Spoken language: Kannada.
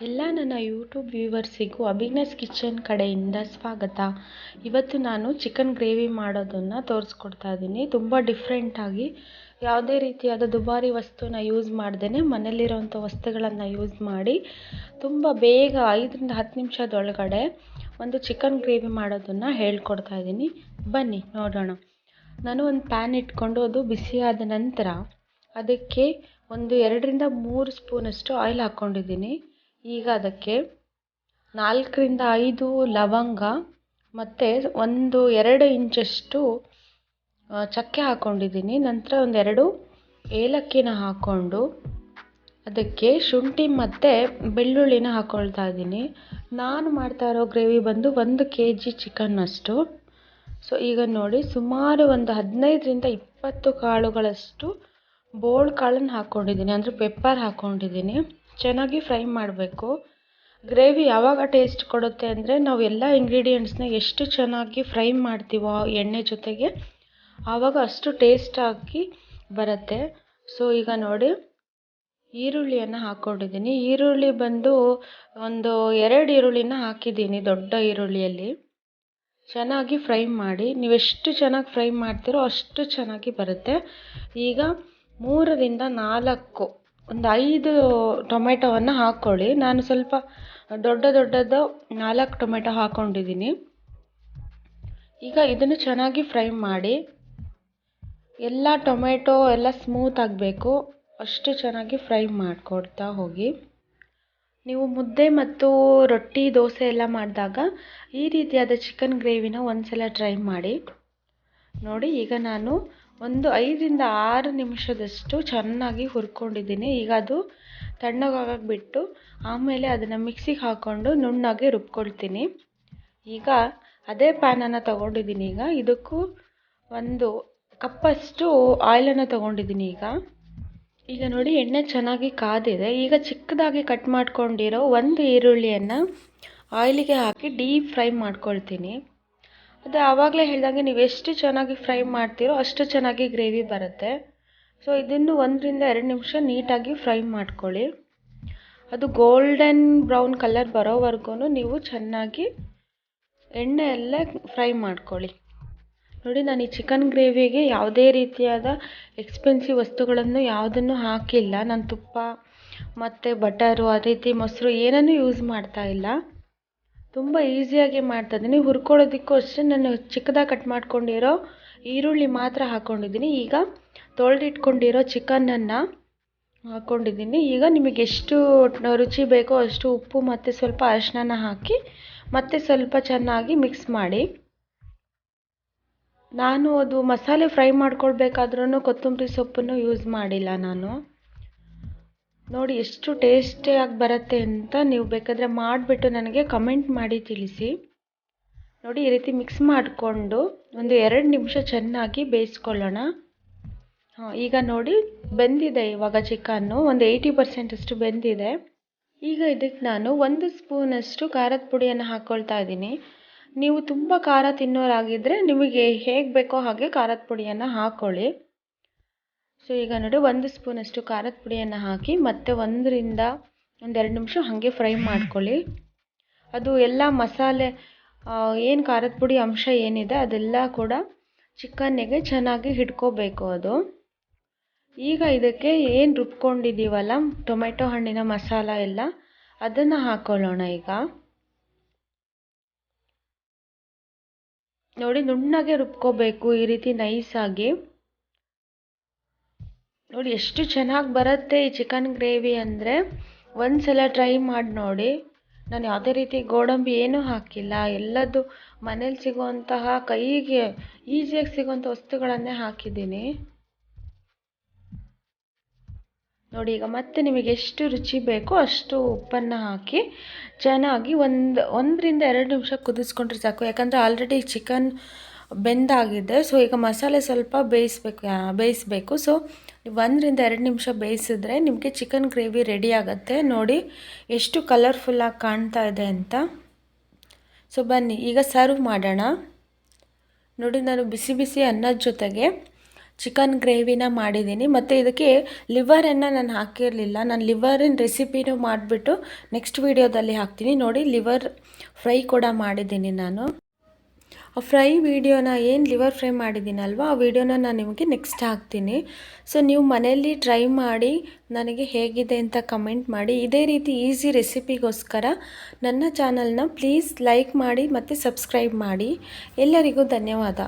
ಎಲ್ಲ ನನ್ನ ಯೂಟ್ಯೂಬ್ ವ್ಯೂವರ್ಸಿಗೂ ಅಭಿಜ್ಞಾಸ್ ಕಿಚನ್ ಕಡೆಯಿಂದ ಸ್ವಾಗತ. ಇವತ್ತು ನಾನು ಚಿಕನ್ ಗ್ರೇವಿ ಮಾಡೋದನ್ನು ತೋರಿಸ್ಕೊಡ್ತಾ ಇದ್ದೀನಿ ತುಂಬ ಡಿಫ್ರೆಂಟಾಗಿ ಯಾವುದೇ ರೀತಿಯಾದ ದುಬಾರಿ ವಸ್ತುನ ಯೂಸ್ ಮಾಡ್ದೇ ಮನೆಯಲ್ಲಿರೋಂಥ ವಸ್ತುಗಳನ್ನು ಯೂಸ್ ಮಾಡಿ ತುಂಬ ಬೇಗ ಐದರಿಂದ ಹತ್ತು ನಿಮಿಷದೊಳಗಡೆ ಒಂದು ಚಿಕನ್ ಗ್ರೇವಿ ಮಾಡೋದನ್ನು ಹೇಳ್ಕೊಡ್ತಾ ಇದ್ದೀನಿ ಬನ್ನಿ, ನೋಡೋಣ. ನಾನು ಒಂದು ಪ್ಯಾನ್ ಇಟ್ಕೊಂಡು ಅದು ಬಿಸಿಯಾದ ನಂತರ ಅದಕ್ಕೆ ಒಂದು ಎರಡರಿಂದ ಮೂರು ಸ್ಪೂನಷ್ಟು ಆಯಿಲ್ ಹಾಕ್ಕೊಂಡಿದ್ದೀನಿ. ಈಗ ಅದಕ್ಕೆ ನಾಲ್ಕರಿಂದ ಐದು ಲವಂಗ ಮತ್ತು ಒಂದು ಎರಡು ಇಂಚಷ್ಟು ಚಕ್ಕೆ ಹಾಕ್ಕೊಂಡಿದ್ದೀನಿ ನಂತರ ಒಂದೆರಡು ಏಲಕ್ಕಿನ ಹಾಕ್ಕೊಂಡು ಅದಕ್ಕೆ ಶುಂಠಿ ಮತ್ತು ಬೆಳ್ಳುಳ್ಳಿನ ಹಾಕ್ಕೊಳ್ತಾ ಇದ್ದೀನಿ. ನಾನು ಮಾಡ್ತಾ ಇರೋ ಗ್ರೇವಿ ಬಂದು ಒಂದು ಕೆ ಜಿ ಚಿಕನ್ನಷ್ಟು ಸೊ, ಈಗ ನೋಡಿ, ಸುಮಾರು ಒಂದು ಹದಿನೈದರಿಂದ ಇಪ್ಪತ್ತು ಕಾಳುಗಳಷ್ಟು ಬೋಳ್ ಕಾಳನ್ನು ಹಾಕ್ಕೊಂಡಿದ್ದೀನಿ ಅಂದರೆ ಪೆಪ್ಪರ್ ಹಾಕ್ಕೊಂಡಿದ್ದೀನಿ ಚೆನ್ನಾಗಿ ಫ್ರೈ ಮಾಡಬೇಕು. ಗ್ರೇವಿ ಯಾವಾಗ ಟೇಸ್ಟ್ ಕೊಡುತ್ತೆ ಅಂದರೆ ನಾವು ಎಲ್ಲ ಇಂಗ್ರೀಡಿಯೆಂಟ್ಸ್ನ ಎಷ್ಟು ಚೆನ್ನಾಗಿ ಫ್ರೈ ಮಾಡ್ತೀವೋ ಎಣ್ಣೆ ಜೊತೆಗೆ ಆವಾಗ ಅಷ್ಟು ಟೇಸ್ಟಾಗಿ ಬರುತ್ತೆ. ಸೊ ಈಗ ನೋಡಿ, ಈರುಳ್ಳಿಯನ್ನು ಹಾಕ್ಕೊಂಡಿದ್ದೀನಿ ಈರುಳ್ಳಿ ಬಂದು ಒಂದು ಎರಡು ಈರುಳ್ಳಿನ ಹಾಕಿದ್ದೀನಿ ದೊಡ್ಡ ಈರುಳ್ಳಿಯಲ್ಲಿ. ಚೆನ್ನಾಗಿ ಫ್ರೈ ಮಾಡಿ ನೀವೆಷ್ಟು ಚೆನ್ನಾಗಿ ಫ್ರೈ ಮಾಡ್ತೀರೋ ಅಷ್ಟು ಚೆನ್ನಾಗಿ ಬರುತ್ತೆ. ಈಗ ಮೂರರಿಂದ ನಾಲ್ಕು ಒಂದು ಐದು ಟೊಮೆಟೊವನ್ನು ಹಾಕ್ಕೊಳ್ಳಿ. ನಾನು ಸ್ವಲ್ಪ ದೊಡ್ಡ ದೊಡ್ಡದು ನಾಲ್ಕು ಟೊಮೆಟೊ ಹಾಕ್ಕೊಂಡಿದ್ದೀನಿ. ಈಗ ಇದನ್ನು ಚೆನ್ನಾಗಿ ಫ್ರೈ ಮಾಡಿ ಎಲ್ಲ ಟೊಮೆಟೊ ಎಲ್ಲ ಸ್ಮೂತ್ ಆಗಬೇಕು. ಅಷ್ಟು ಚೆನ್ನಾಗಿ ಫ್ರೈ ಮಾಡಿಕೊಡ್ತಾ ಹೋಗಿ. ನೀವು ಮುದ್ದೆ ಮತ್ತು ರೊಟ್ಟಿ, ದೋಸೆ ಎಲ್ಲ ಮಾಡಿದಾಗ ಈ ರೀತಿಯಾದ ಚಿಕನ್ ಗ್ರೇವಿನ ಒಂದು ಸಲ ಟ್ರೈ ಮಾಡಿ. ನೋಡಿ, ಈಗ ನಾನು ಒಂದು ಐದರಿಂದ ಆರು ನಿಮಿಷದಷ್ಟು ಚೆನ್ನಾಗಿ ಹುರ್ಕೊಂಡಿದ್ದೀನಿ. ಈಗ ಅದು ತಣ್ಣಗಾಗಕ್ಕೆ ಬಿಟ್ಟು ಆಮೇಲೆ ಅದನ್ನು ಮಿಕ್ಸಿಗೆ ಹಾಕ್ಕೊಂಡು ನುಣ್ಣಗೆ ರುಬ್ಕೊಳ್ತೀನಿ. ಈಗ ಅದೇ ಪ್ಯಾನನ್ನು ತಗೊಂಡಿದ್ದೀನಿ ಈಗ. ಇದಕ್ಕೂ ಒಂದು ಕಪ್ಪಷ್ಟು ಆಯಿಲನ್ನು ತಗೊಂಡಿದ್ದೀನಿ ಈಗ. ಈಗ ನೋಡಿ ಎಣ್ಣೆ ಚೆನ್ನಾಗಿ ಕಾದಿದೆ. ಈಗ ಚಿಕ್ಕದಾಗಿ ಕಟ್ ಮಾಡ್ಕೊಂಡಿರೋ ಒಂದು ಈರುಳ್ಳಿಯನ್ನು ಆಯಿಲಿಗೆ ಹಾಕಿ ಡೀಪ್ ಫ್ರೈ ಮಾಡ್ಕೊಳ್ತೀನಿ. ಅದು ಆವಾಗಲೇ ಹೇಳಿದಂಗೆ ನೀವು ಎಷ್ಟು ಚೆನ್ನಾಗಿ ಫ್ರೈ ಮಾಡ್ತೀರೋ ಅಷ್ಟು ಚೆನ್ನಾಗಿ ಗ್ರೇವಿ ಬರುತ್ತೆ. ಸೊ ಇದನ್ನು ಒಂದರಿಂದ ಎರಡು ನಿಮಿಷ ನೀಟಾಗಿ ಫ್ರೈ ಮಾಡ್ಕೊಳ್ಳಿ. ಅದು ಗೋಲ್ಡನ್ ಬ್ರೌನ್ ಕಲರ್ ಬರೋವರೆಗೂ ನೀವು ಚೆನ್ನಾಗಿ ಎಣ್ಣೆಯಲ್ಲೇ ಫ್ರೈ ಮಾಡ್ಕೊಳ್ಳಿ. ನೋಡಿ, ನಾನು ಈ ಚಿಕನ್ ಗ್ರೇವಿಗೆ ಯಾವುದೇ ರೀತಿಯಾದ ಎಕ್ಸ್ಪೆನ್ಸಿವ್ ವಸ್ತುಗಳನ್ನು ಯಾವುದನ್ನು ಹಾಕಿಲ್ಲ. ನಾನು ತುಪ್ಪ, ಮತ್ತು ಬಟರು ಆ ರೀತಿ ಮೊಸರು ಏನನ್ನೂ ಯೂಸ್ ಮಾಡ್ತಾ ಇಲ್ಲ. ತುಂಬ ಈಸಿಯಾಗಿ ಮಾಡ್ತಾಯಿದ್ದೀನಿ ಹುರ್ಕೊಳ್ಳೋದಕ್ಕೂ ಅಷ್ಟೇ ನಾನು ಚಿಕ್ಕದಾಗಿ ಕಟ್ ಮಾಡ್ಕೊಂಡಿರೋ ಈರುಳ್ಳಿ ಮಾತ್ರ ಹಾಕ್ಕೊಂಡಿದ್ದೀನಿ ಈಗ ತೊಳೆದಿಟ್ಕೊಂಡಿರೋ ಚಿಕನನ್ನು ಹಾಕ್ಕೊಂಡಿದ್ದೀನಿ ಈಗ ನಿಮಗೆ ಎಷ್ಟು ರುಚಿ ಬೇಕೋ ಅಷ್ಟು ಉಪ್ಪು ಮತ್ತು ಸ್ವಲ್ಪ ಅರಿಶಿನ ಹಾಕಿ ಮತ್ತೆ ಸ್ವಲ್ಪ ಚೆನ್ನಾಗಿ ಮಿಕ್ಸ್ ಮಾಡಿ. ನಾನು ಅದು ಮಸಾಲೆ ಫ್ರೈ ಮಾಡ್ಕೊಳ್ಬೇಕಾದ್ರೂ ಕೊತ್ತಂಬರಿ ಸೊಪ್ಪನ್ನು ಯೂಸ್ ಮಾಡಿಲ್ಲ ನಾನು. ನೋಡಿ, ಎಷ್ಟು ಟೇಸ್ಟಿಯಾಗಿ ಬರುತ್ತೆ ಅಂತ ನೀವು ಬೇಕಾದರೆ ಮಾಡಿಬಿಟ್ಟು ನನಗೆ ಕಮೆಂಟ್ ಮಾಡಿ ತಿಳಿಸಿ. ನೋಡಿ, ಈ ರೀತಿ ಮಿಕ್ಸ್ ಮಾಡಿಕೊಂಡು ಒಂದು ಎರಡು ನಿಮಿಷ ಚೆನ್ನಾಗಿ ಬೇಯಿಸ್ಕೊಳ್ಳೋಣ. ಈಗ ನೋಡಿ, ಬೆಂದಿದೆ ಇವಾಗ ಚಿಕನ್ನು ಒಂದು ಏಯ್ಟಿ ಪರ್ಸೆಂಟಷ್ಟು ಬೆಂದಿದೆ. ಈಗ ಇದಕ್ಕೆ ನಾನು ಒಂದು ಸ್ಪೂನಷ್ಟು ಖಾರದ ಪುಡಿಯನ್ನು ಹಾಕ್ಕೊಳ್ತಾ ಇದ್ದೀನಿ. ನೀವು ತುಂಬ ಖಾರ ತಿನ್ನೋರಾಗಿದ್ದರೆ ನಿಮಗೆ ಹೇಗೆ ಬೇಕೋ ಹಾಗೆ ಖಾರದ ಪುಡಿಯನ್ನು ಹಾಕ್ಕೊಳ್ಳಿ ಸೊ ಈಗ ನೋಡಿ, ಒಂದು ಸ್ಪೂನಷ್ಟು ಖಾರದ ಪುಡಿಯನ್ನು ಹಾಕಿ, ಮತ್ತೆ ಒಂದರಿಂದ ಒಂದೆರಡು ನಿಮಿಷ ಹಾಗೆ ಫ್ರೈ ಮಾಡ್ಕೊಳ್ಳಿ. ಅದು ಎಲ್ಲ ಮಸಾಲೆ ಏನು ಖಾರದ ಪುಡಿ ಅಂಶ ಏನಿದೆ, ಅದೆಲ್ಲ ಕೂಡ ಚಿಕನ್ನಿಗೆ ಚೆನ್ನಾಗಿ ಹಿಡ್ಕೋಬೇಕು ಅದು. ಈಗ ಇದಕ್ಕೆ ಏನು ರುಬ್ಕೊಂಡಿದ್ದೀವಲ್ಲ ಟೊಮೆಟೊ ಹಣ್ಣಿನ ಮಸಾಲ ಎಲ್ಲ, ಅದನ್ನು ಹಾಕ್ಕೊಳ್ಳೋಣ ಈಗ. ನೋಡಿ, ನುಣ್ಣಗೆ ರುಬ್ಕೋಬೇಕು, ಈ ರೀತಿ ನೈಸಾಗಿ ನೋಡಿ, ಎಷ್ಟು ಚೆನ್ನಾಗಿ ಬರುತ್ತೆ ಈ ಚಿಕನ್ ಗ್ರೇವಿ ಅಂದರೆ. ಒಂದು ಸಲ ಟ್ರೈ ಮಾಡಿ ನೋಡಿ. ನಾನು ಯಾವುದೇ ರೀತಿ ಗೋಡಂಬಿ ಏನೂ ಹಾಕಿಲ್ಲ. ಎಲ್ಲದು ಮನೇಲಿ ಸಿಗುವಂತಹ ಕೈಗೆ ಈಸಿಯಾಗಿ ಸಿಗುವಂಥ ವಸ್ತುಗಳನ್ನೇ ಹಾಕಿದ್ದೀನಿ. ನೋಡಿ, ಈಗ ಮತ್ತೆ ನಿಮಗೆ ಎಷ್ಟು ರುಚಿ ಬೇಕೋ ಅಷ್ಟು ಉಪ್ಪನ್ನು ಹಾಕಿ ಚೆನ್ನಾಗಿ ಒಂದು, ಒಂದರಿಂದ ಎರಡು ನಿಮಿಷ ಕುದಿಸ್ಕೊಂಡ್ರೆ ಸಾಕು. ಯಾಕಂದರೆ ಆಲ್ರೆಡಿ ಚಿಕನ್ ಬೆಂದಾಗಿದೆ. ಸೊ ಈಗ ಮಸಾಲೆ ಸ್ವಲ್ಪ ಬೇಯಿಸ್ಬೇಕು ಬೇಯಿಸ್ಬೇಕು. ಸೊ ಒಂದರಿಂದ ಎರಡು ನಿಮಿಷ ಬೇಯಿಸಿದ್ರೆ ನಿಮಗೆ ಚಿಕನ್ ಗ್ರೇವಿ ರೆಡಿ ಆಗುತ್ತೆ. ನೋಡಿ ಎಷ್ಟು ಕಲರ್ಫುಲ್ಲಾಗಿ ಕಾಣ್ತಾ ಇದೆ ಅಂತ. ಸೊ ಬನ್ನಿ, ಈಗ ಸರ್ವ್ ಮಾಡೋಣ. ನೋಡಿ, ನಾನು ಬಿಸಿ ಬಿಸಿ ಅನ್ನದ ಜೊತೆಗೆ ಚಿಕನ್ ಗ್ರೇವಿನ ಮಾಡಿದ್ದೀನಿ. ಮತ್ತು ಇದಕ್ಕೆ ಲಿವರನ್ನು ನಾನು ಹಾಕಿರಲಿಲ್ಲ. ನಾನು ಲಿವರಿನ ರೆಸಿಪಿನೂ ಮಾಡಿಬಿಟ್ಟು ನೆಕ್ಸ್ಟ್ ವೀಡಿಯೋದಲ್ಲಿ ಹಾಕ್ತೀನಿ. ನೋಡಿ ಲಿವರ್ ಫ್ರೈ ಕೂಡ ಮಾಡಿದ್ದೀನಿ ನಾನು. ಫ್ರೈ ವೀಡಿಯೋನ ಏನು ಲಿವರ್ ಫ್ರೈ ಮಾಡಿದ್ದೀನಲ್ವ, ಆ ವಿಡಿಯೋನ ನಾನು ನಿಮಗೆ ನೆಕ್ಸ್ಟ್ ಹಾಕ್ತೀನಿ. ಸೊ ನೀವು ಮನೆಯಲ್ಲಿ ಟ್ರೈ ಮಾಡಿ ನನಗೆ ಹೇಗಿದೆ ಅಂತ ಕಮೆಂಟ್ ಮಾಡಿ. ಇದೇ ರೀತಿ ಈಸಿ ರೆಸಿಪಿಗೋಸ್ಕರ ನನ್ನ ಚಾನಲ್ನ ಪ್ಲೀಸ್ ಲೈಕ್ ಮಾಡಿ ಮತ್ತು ಸಬ್ಸ್ಕ್ರೈಬ್ ಮಾಡಿ. ಎಲ್ಲರಿಗೂ ಧನ್ಯವಾದ.